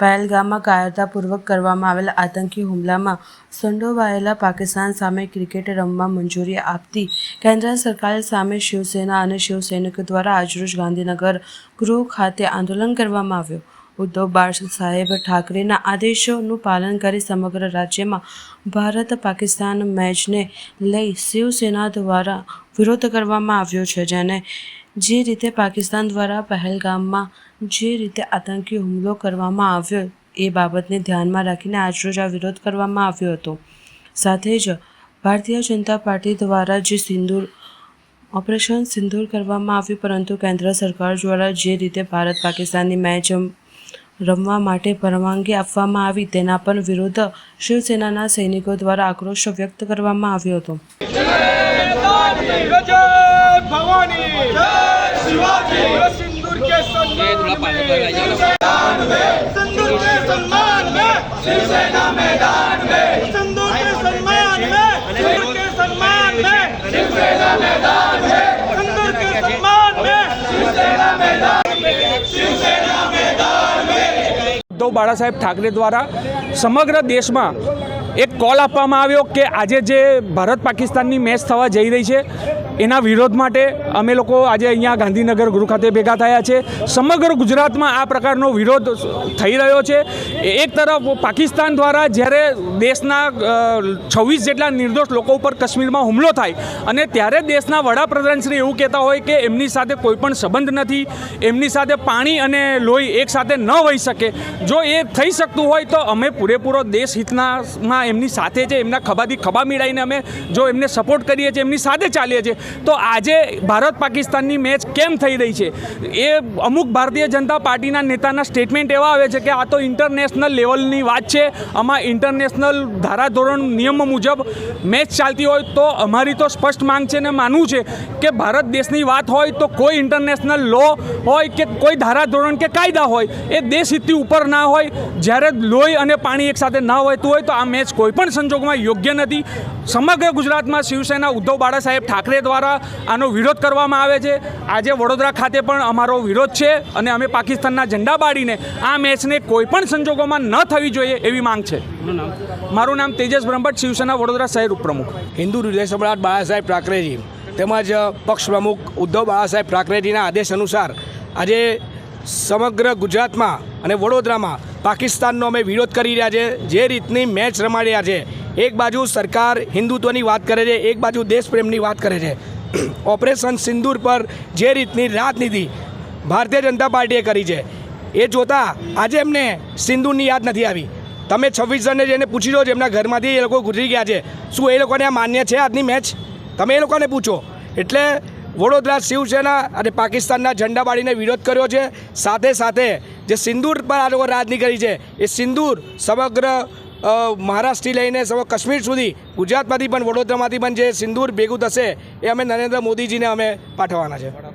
પહેલગામમાં કાયરતાપૂર્વક કરવામાં આવેલા આતંકી હુમલામાં સંડોવાયેલા પાકિસ્તાન સામે ક્રિકેટ રમવા મંજૂરી આપતી કેન્દ્ર સરકાર સામે શિવસેના અને શિવસૈનિકો દ્વારા આજરોજ ગાંધીનગર ગૃહ ખાતે આંદોલન કરવામાં આવ્યું. ઉદ્ધવ બાળ સાહેબ ઠાકરેના આદેશોનું પાલન કરી સમગ્ર રાજ્યમાં ભારત પાકિસ્તાન મેચને લઈ શિવસેના દ્વારા વિરોધ કરવામાં આવ્યો છે, જેને જે રીતે પાકિસ્તાન દ્વારા પહેલગામમાં જે રીતે આતંકી હુમલો કરવામાં આવ્યો એ બાબતને ધ્યાનમાં રાખીને આજરોજ આ વિરોધ કરવામાં આવ્યો હતો. સાથે જ ભારતીય જનતા પાર્ટી દ્વારા જે સિંદૂર, ઓપરેશન સિંદૂર કરવામાં આવ્યું પરંતુ કેન્દ્ર સરકાર દ્વારા જે રીતે ભારત પાકિસ્તાનની મેચ રમવા માટે પરવાનગી આપવામાં આવી, તેના પણ વિરુદ્ધ શિવસેનાના સૈનિકો દ્વારા આક્રોશ વ્યક્ત કરવામાં આવ્યો હતો. जय ઉદ્ધવ બાળા સાહેબ ઠાકરે દ્વારા સમગ્ર દેશમાં એક કોલ આપવામાં આવ્યો કે આજે જે ભારત પાકિસ્તાનની મેચ થવા જઈ રહી છે એના વિરોધ માટે અમે લોકો આજે અહીંયા ગાંધીનગર ગૃહ ખાતે ભેગા થયા છે. સમગ્ર ગુજરાતમાં આ પ્રકારનો વિરોધ થઈ રહ્યો છે. એક તરફ પાકિસ્તાન દ્વારા જ્યારે દેશના છવ્વીસ જેટલા નિર્દોષ લોકો ઉપર કાશ્મીરમાં હુમલો થાય અને ત્યારે દેશના વડાપ્રધાન શ્રી એવું કહેતા હોય કે એમની સાથે કોઈ પણ સંબંધ નથી, એમની સાથે પાણી અને લોહી એક સાથે ન વહી શકે. જો એ થઈ શકતું હોય તો અમે પૂરેપૂરો દેશ હિતનામાં એમની સાથે છે, એમના ખભાથી ખભા મિલાઈને અમે જો એમને સપોર્ટ કરીએ છીએ, એમની સાથે ચાલીએ છીએ. તો આજે ભારત પાકિસ્તાનની મેચ કેમ થઈ રહી છે? એ અમુક ભારતીય જનતા પાર્ટીના નેતાના સ્ટેટમેન્ટ એવા આવે છે કે આ તો ઇન્ટરનેશનલ લેવલની વાત છે. આમાં ઇન્ટરનેશનલ ધારાધોરણ નિયમ મુજબ મેચ ચાલતી હોય તો અમારી તો સ્પષ્ટ માંગ છે ને માનવું છે કે ભારત દેશની વાત હોય તો કોઈ ઇન્ટરનેશનલ લો હોય કે કોઈ ધારાધોરણ કે કાયદા હોય, એ દેશ હિતથી ઉપર ના હોય. જ્યારે લોહી અને પાણી એકસાથે ના વહેતું હોય તો આ મેચ કોઈ પણ સંજોગોમાં યોગ્ય નથી. સમગ્ર ગુજરાતમાં શિવસેના ઉદ્ધવ બાળા સાહેબ ઠાકરે દ્વારા આનો વિરોધ કરવામાં આવે છે. આજે વડોદરા ખાતે પણ અમારો વિરોધ છે અને અમે પાકિસ્તાનના ઝંડા બાળીને આ મેચને કોઈ પણ સંજોગોમાં ન થવી જોઈએ એવી માંગ છે. મારું નામ તેજસ બ્રહ્મભટ્ટ, શિવસેના વડોદરા શહેર ઉપપ્રમુખ. હિન્દુ હૃદય સમ્રાટ બાળાસાહેબ ઠાકરેજી તેમજ પક્ષ પ્રમુખ ઉદ્ધવ બાળાસાહેબ ઠાકરેજીના આદેશ અનુસાર આજે સમગ્ર ગુજરાતમાં અને વડોદરામાં પાકિસ્તાનનો અમે વિરોધ કરી રહ્યા છે. જે રીતની મેચ રમાડી રહ્યા છે એક બાજુ સરકાર હિન્દુત્વની વાત કરે છે, એક બાજુ દેશપ્રેમની વાત કરે છે. ઓપરેશન સિંદૂર પર જે રીતની રાજનીતિ ભારતીય જનતા પાર્ટીએ કરી છે, એ જોતાં આજે એમને સિંદૂરની યાદ નથી આવી. તમે છવ્વીસ જણને જેને પૂછી લો જેમના ઘરમાંથી એ લોકો ગુજરી ગયા છે, શું એ લોકોને આ માન્ય છે આજની મેચ તમે એ લોકોને પૂછો. એટલે વડોદરા શિવસેના અને પાકિસ્તાનના ઝંડા બાળીને વિરોધ કર્યો છે. સાથે સાથે જે સિંદૂર પર આ લોકો રાજની કરી છે, એ સિંદૂર સમગ્ર મહારાષ્ટ્રથી લઈને સમગ્ર કાશ્મીર સુધી, ગુજરાતમાંથી પણ, વડોદરામાંથી પણ જે સિંદૂર ભેગું થશે એ અમે નરેન્દ્ર મોદીજીને અમે પાઠવવાના છે.